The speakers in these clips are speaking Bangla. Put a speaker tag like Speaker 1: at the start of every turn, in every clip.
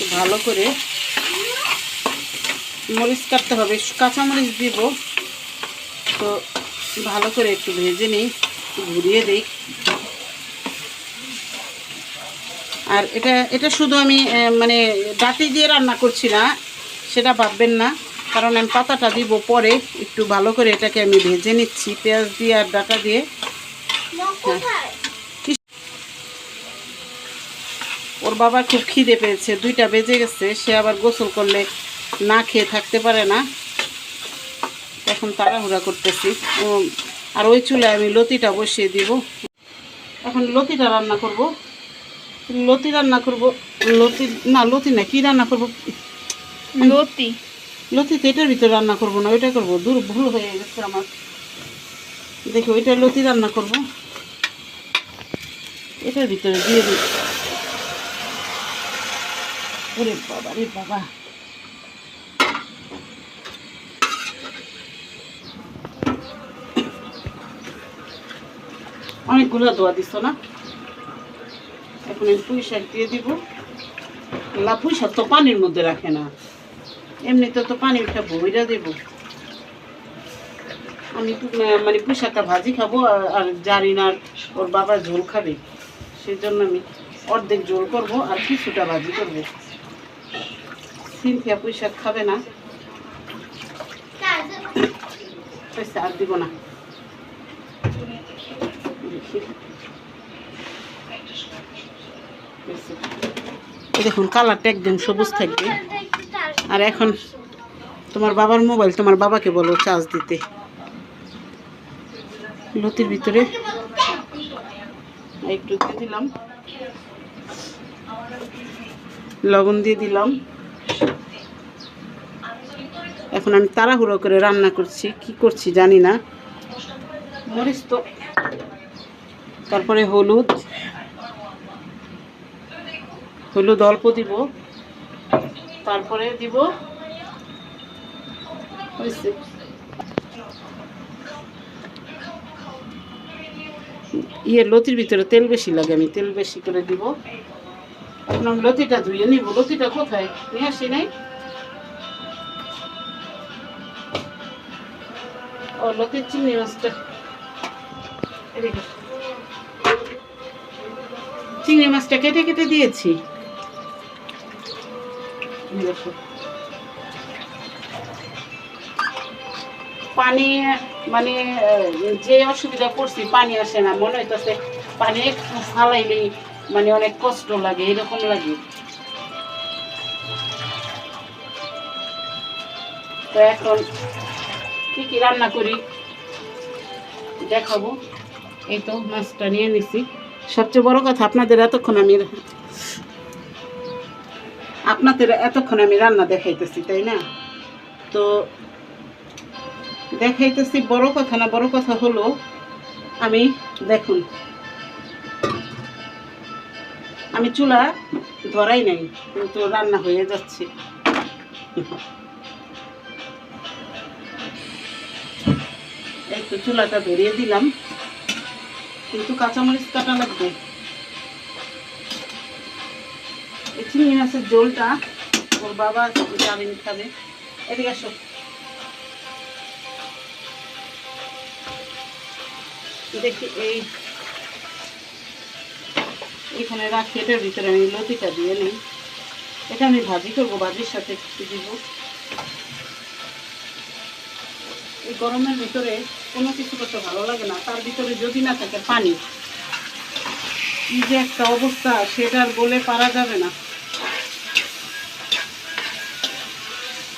Speaker 1: একটু ভালো করে মরিচ কাটতে হবে। কাঁচা মরিচ দিব। তো ভালো করে একটু ভেজে নিই একটু ঘুরিয়ে দিই। আর এটা এটা শুধু আমি মানে ডাটি দিয়ে রান্না করছি না সেটা ভাববেন না। কারণ আমি পাতাটা দিব পরে একটু ভালো করে এটাকে আমি ভেজে নিচ্ছি পেঁয়াজ দিয়ে আর ডাটা দিয়ে। ওর বাবা খুব খিদে পেয়েছে দুইটা বেজে গেছে সে আবার গোসল করলে না খেয়ে থাকতে পারে না। এখন তাড়াহুড়া করতেছি। আর ওই চুলায় আমি লতিটা বসিয়ে দিব। এখন লতিটা রান্না করব। লতি রান্না করব লতি না লতি না কি রান্না করব?
Speaker 2: লতি।
Speaker 1: লতি তো এটার ভিতরে রান্না করব না ওইটা করব। দূর ভুল হয়ে গেছে আমার। দেখি ওইটা লতি রান্না করব। এটার ভিতরে দিয়ে দিই ওরে বাবা, রে বাবা। অনেকগুলো দোয়া দিছ না? এখন আমি পুঁই শাক দিয়ে দিব। লা পুঁই শাক তো পানির মধ্যে রাখে না। এমনিতে তো পানি উঠে বইরা দেব। আমি মানে পুঁই শাকটা ভাজি খাব আর- আর জারিনার ওর বাবা ঝোল খাবে। সেই জন্য আমি অর্ধেক ঝোল করব আর কিছুটা ভাজি করব। সিনথিয়া পুঁই শাক খাবে না। হয়েছে, আর দিব না। দেখুন কালারটা একদম সবুজ থাকবে। আর এখন তোমার বাবার মোবাইল তোমার বাবাকে বলো চার্জ দিতে। লতির ভিতরে। একটু দিয়ে দিলাম। লবণ দিয়ে দিলাম। এখন আমি তাড়াহুড়ো করে রান্না করছি, কি করছি জানি না। মরিচ তো। তারপরে হলুদ। হলুদ অল্প দিব। তারপরে দিব ইয়ে লতির ভিতরে তেল বেশি লাগে, আমি তেল বেশি করে দিব। এখন লতিটা ধুয়ে নিব। লতিটা কোথায়? নিয়ে আসি নাই? ও, লতির চিংড়ি মাছটা। চিংড়ি মাছটা কেটে কেটে দিয়েছি। পানি মানে যে অসুবিধা করছি, পানি আসে না। মনে হইতেছে পানি একটু ফালাইলেই মানে অনেক কষ্ট লাগে, এরকম লাগে। তো এখন কি কি রান্না করি? দেখাবো। এই তো মাছটা নিয়ে নিছি। সবচেয়ে বড় কথা, আপনাদের এতক্ষণ আমি আপনাদের এতক্ষণ আমি রান্না দেখাইতেছি, তাই না? তো দেখাইতেছি, বড় কথা না, বড় কথা হলো, আমি দেখুন আমি চুলা ধরাই নাই, কিন্তু রান্না হয়ে যাচ্ছে। তো চুলাটা ধরিয়ে দিলাম, কিন্তু কাঁচামরিচ কাটা লাগবে। এই চিংড়ি মাছের ঝোলটা ওর বাবা জামিন খাবে। এদিকে আসো। দেখি এই এখানে রাখি, এটার ভিতরে আমি লতিটা দিয়ে নিই। এটা আমি ভাজি করব, ভাজির সাথে একটু দিব। এই গরমের ভিতরে কোনো কিছু করতে ভালো লাগে না। তার ভিতরে যদি না থাকে পানি। কি যে একটা অবস্থা সেটার বলে পারা যাবে না।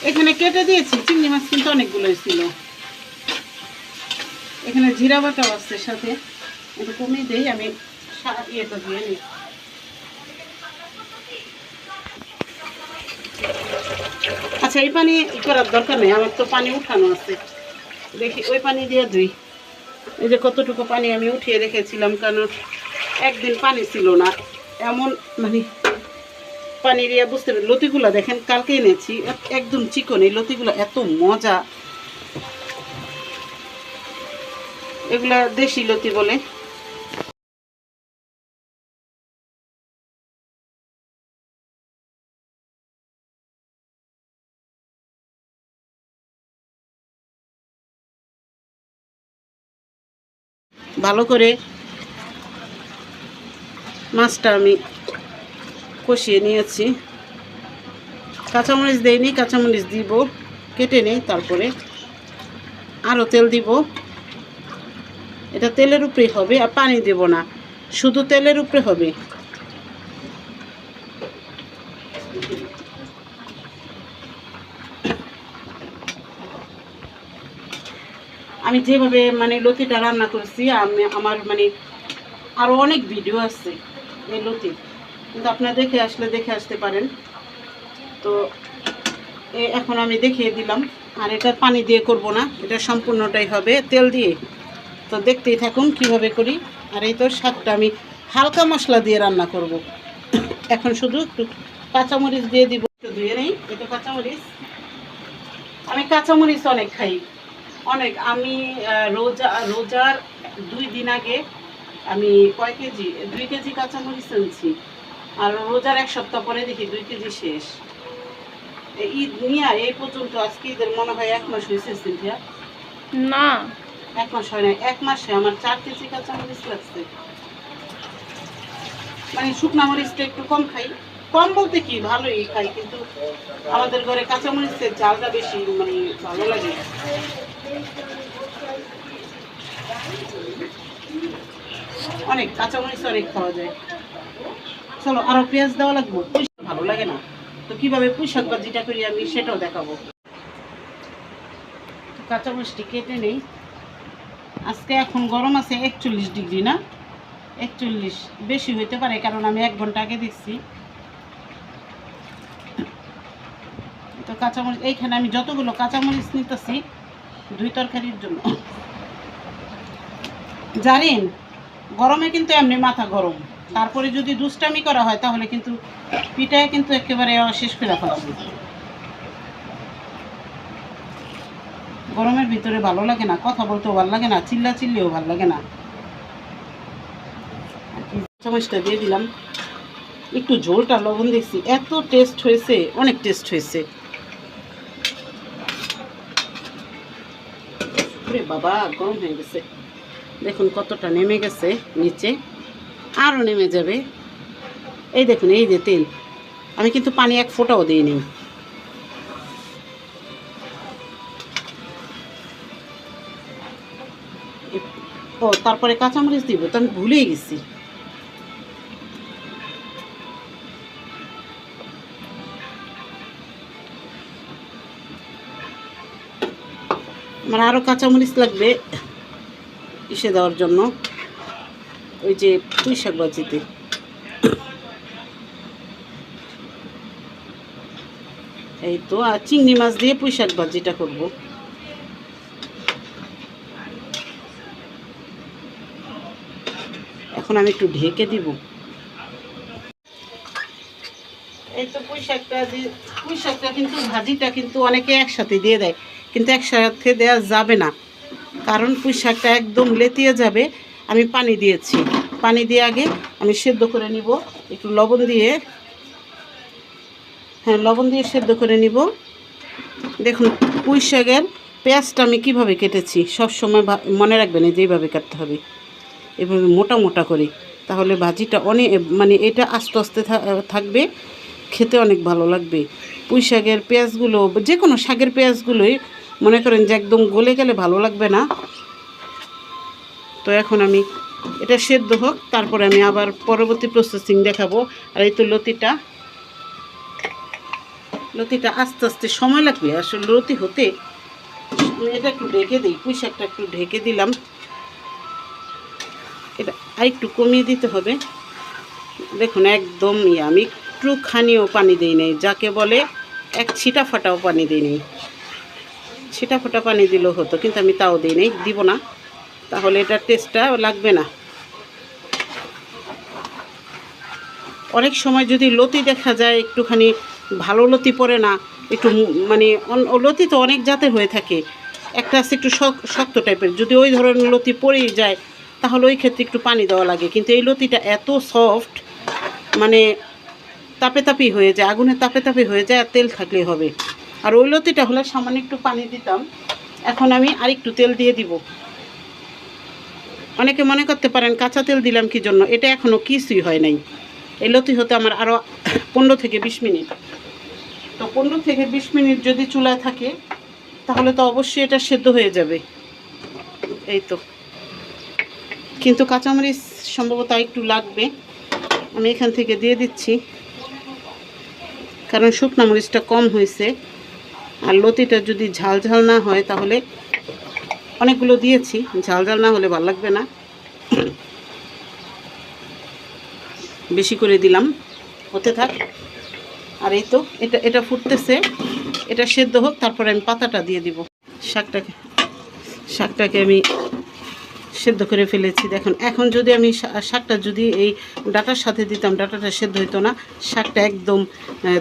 Speaker 1: এখানে কেটে দিয়েছি, চিংড়ি মাছ কিন্তু অনেকগুলো ছিল। এখানে জিরা বাটাও আছে সাথে। একটু কমিয়ে দিই, আমি ইয়েটা দিয়ে নিই। আচ্ছা এই পানি করার দরকার নেই, আমার তো পানি উঠানো আছে। দেখি, ওই পানি দিয়ে ধুই। এই যে কতটুকু পানি আমি উঠিয়ে রেখেছিলাম, কারণ একদিন পানি ছিল না। এমন মানে পানি দিয়ে বুঝতে পারি লতিগুলো দেখেন, কালকে এনেছি, একদম চিকন, এই লতিগুলো এত মজা। এগুলা দেশি লতি বলে। ভালো করে মাছটা আমি কষিয়ে নিয়েছি। কাঁচামরিচ দেইনি, কাঁচামরিচ দিব, কেটে নেই, তারপরে আরও তেল দিব। এটা তেলের উপরে হবে, আর পানি দেব না, শুধু তেলের উপরে হবে। আমি যেভাবে মানে লতিটা রান্না করেছি, আমি আমার মানে আরও অনেক ভিডিও আছে এই লতি। কিন্তু আপনারা দেখে আসলে দেখে আসতে পারেন। তো এখন আমি দেখিয়ে দিলাম। আর এটা পানি দিয়ে করব না, এটা সম্পূর্ণটাই হবে তেল দিয়ে। তো দেখতেই থাকুন কীভাবে করি। আর এই তো শাকটা আমি হালকা মশলা দিয়ে রান্না করব। এখন শুধু একটু কাঁচামরিচ দিয়ে দিব। একটু ধুয়ে নেই এটা কাঁচামরিচ। আমি কাঁচামরিচ অনেক খাই। অনেক। আমি রোজা রোজার দুই দিন আগে আমি কয় কেজি? দুই কেজি কাঁচামরিচ আনছি। আর রোজার এক সপ্তাহ পরে দেখি দুই কেজি শেষ। ঈদ নিয়ে এই পর্যন্ত আজকে ঈদের মনে হয় এক মাস হয়েছে সিনথিয়া।
Speaker 2: না।
Speaker 1: এক মাস হয় না এক মাসে আমার চার কেজি কাঁচামরিচ লাগছে। মানে শুকনা মরিচটা একটু কম খাই। কম বলতে কি ভালোই খাই কিন্তু আমাদের ঘরে কাঁচামরিচের চালটা বেশি মানে ভালো লাগে। অনেক কাঁচামরিচ অনেক খাওয়া যায়। চলো, আরও পেঁয়াজ দেওয়া লাগবে? পুঁই শাক ভালো লাগে না। তো কীভাবে পুঁই শাক ভাজিটা করি আমি সেটাও দেখাবো। কাঁচামরিচটি কেটে নেই। আজকে এখন গরম আছে একচল্লিশ ডিগ্রি, না? একচল্লিশ। বেশি হইতে পারে, কারণ আমি এক ঘণ্টা আগে দেখছি তো কাঁচামরিচ, এইখানে আমি যতগুলো কাঁচামরিচ নিতেছি দুই তরকারির জন্য। জানেন গরমে কিন্তু এমনি মাথা গরম। তারপরে যদি দুষ্টামি করা হয়, তাহলে কিন্তু পিঠায় কিন্তু একেবারে শেষ করে ফেলাবো গরমের ভিতরে ভালো লাগে না, কথা বলতেও ভালো লাগে না চিল্লা চিল্লিও ভালো লাগে না। চামচটা দিয়ে দিলাম। একটু ঝোলটা লবণ দেখছি এত টেস্ট হয়েছে, অনেক টেস্ট হয়েছে। ওরে বাবা, গরম হয়ে গেছে। দেখুন কতটা নেমে গেছে নিচে। আরও নেমে যাবে। এই দেখুন, এই যে তেল। আমি কিন্তু পানি এক ফোঁটাও দিইনি। ও, তারপরে কাঁচামরিচ দিব, তো আমি ভুলেই গেছি। আমার আরও কাঁচামরিচ লাগবে ইসে দেওয়ার জন্য। ওই যে পুঁই শাক বাজিতে। এই তো, আর চিংড়ি মাছ দিয়ে পুঁই শাক ভাজিটা করব। এখন আমি একটু ঢেকে দিব। এই তো পুঁই শাকটা দিয়ে পুঁই শাকটা কিন্তু ভাজিটা কিন্তু অনেকে একসাথে দিয়ে দেয়। কিন্তু একসাথে দেওয়া যাবে না। কারণ পুঁই শাকটা একদম লেতিয়ে যাবে। আমি পানি দিয়েছি। পানি দিয়ে আগে আমি সেদ্ধ করে নিব। একটু লবণ দিয়ে। হ্যাঁ লবণ দিয়ে সেদ্ধ করে নিব। দেখুন পুঁই শাকের পেঁয়াজটা আমি কীভাবে কেটেছি সব সময় মনে রাখবেন এই যে কাটতে হবে। এভাবে মোটা মোটা করে। তাহলে ভাজিটা অনেক মানে এটা আস্তে আস্তে থাকবে। খেতে অনেক ভালো লাগবে। পুঁই শাকের পেঁয়াজগুলো, যে কোনো শাকের পেঁয়াজগুলোই মনে করেন যে একদম গলে গেলে ভালো লাগবে না। তো এখন আমি এটা সেদ্ধ হোক, তারপরে আমি আবার পরবর্তী প্রসেসিং দেখাবো। আর এই তো লতিটা। লতিটা আস্তে আস্তে সময় লাগবে, আসলে লতি হতে। এটা একটু ঢেকে দিই পুঁই শাকটা একটু ঢেকে দিলাম। এটা আর একটু কমিয়ে দিতে হবে। দেখুন, একদম ইয়ে আমি একটুখানিও পানি দিই নাই, যাকে বলে এক ছিটা ফাটাও পানি দিই নেই। ছিটা ফোটা পানি দিলেও হতো, কিন্তু আমি তাও দিই নাই, দিব না। তাহলে এটার টেস্টটা লাগবে না। অনেক সময় যদি লতি দেখা যায়, একটুখানি ভালো লতি পড়ে না, একটু মানে লতি তো অনেক জাতের হয়ে থাকে। একটা আছে একটু শক- শক্ত টাইপের যদি ওই ধরনের লতি পড়েই যায়, তাহলে ওই ক্ষেত্রে একটু পানি দেওয়া লাগে। কিন্তু এই লতিটা এত সফট মানে তাপে তাপি হয়ে যায় আগুনে তাপে তাপে হয়ে যায়, আর তেল থাকলেই হবে। আর ওই লতিটা হলে সামান্য একটু পানি দিতাম। এখন আমি আরেকটু তেল দিয়ে দিব। অনেকে মনে করতে পারেন, কাঁচা তেল দিলাম কি জন্য? এটা এখনও কিছুই হয় নাই। এই লতি হতে আমার আরও পনেরো থেকে বিশ মিনিট। তো পনেরো থেকে বিশ মিনিট যদি চুলায় থাকে, তাহলে তো অবশ্যই এটা সেদ্ধ হয়ে যাবে। এই তো। কিন্তু কাঁচামরিচ সম্ভবত একটু লাগবে। আমি এখান থেকে দিয়ে দিচ্ছি। কারণ শুকনা মরিচটা কম হয়েছে। আর লতিটা যদি ঝাল ঝাল না হয়, তাহলে অনেকগুলো দিয়েছি। ঝাল ঝাল না হলে ভালো লাগবে না। বেশি করে দিলাম। হতে থাক। আর এই তো, এটা এটা ফুটতেছে। এটা সেদ্ধ হোক, তারপরে আমি পাতাটা দিয়ে দিব। শাকটাকে শাকটাকে আমি সেদ্ধ করে ফেলেছি। দেখুন, এখন যদি আমি শাকটা যদি এই ডাটার সাথে দিতাম, ডাটাটা সেদ্ধ হতো না, শাকটা একদম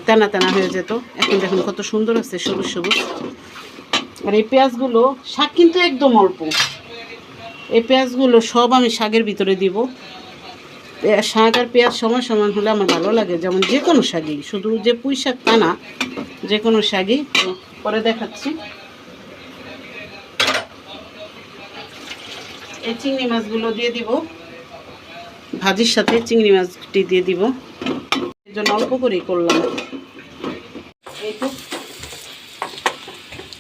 Speaker 1: তেনা তেনা হয়ে যেত। এখন দেখুন কত সুন্দর আছে সবুজ সবুজ। আর এই পেঁয়াজগুলো, শাক কিন্তু একদম অল্প। এই পেঁয়াজগুলো সব আমি শাকের ভিতরে দিব। শাক আর পেঁয়াজ সমান সমান হলে আমার ভালো লাগে, যেমন যে কোনো শাকই। শুধু যে পুঁই শাক তা না, যে কোনো শাকই। পরে দেখাচ্ছি। এই চিংড়ি মাছগুলো দিয়ে দিব। ভাজির সাথে চিংড়ি মাছটি দিয়ে দিব। এর জন্য অল্প করেই করলাম। এই তো।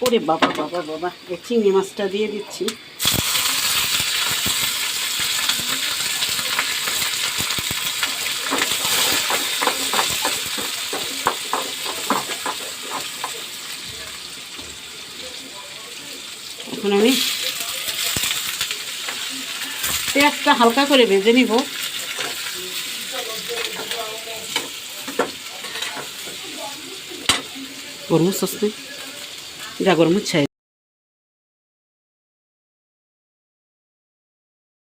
Speaker 1: ওরে বাবা বাবা বাবা, এই চিংড়ি মাছটা দিয়ে দিচ্ছি। এখন আমি পেঁয়াজটা হালকা করে ভেজে নিব। গরম সস্তে যা গরম ছাই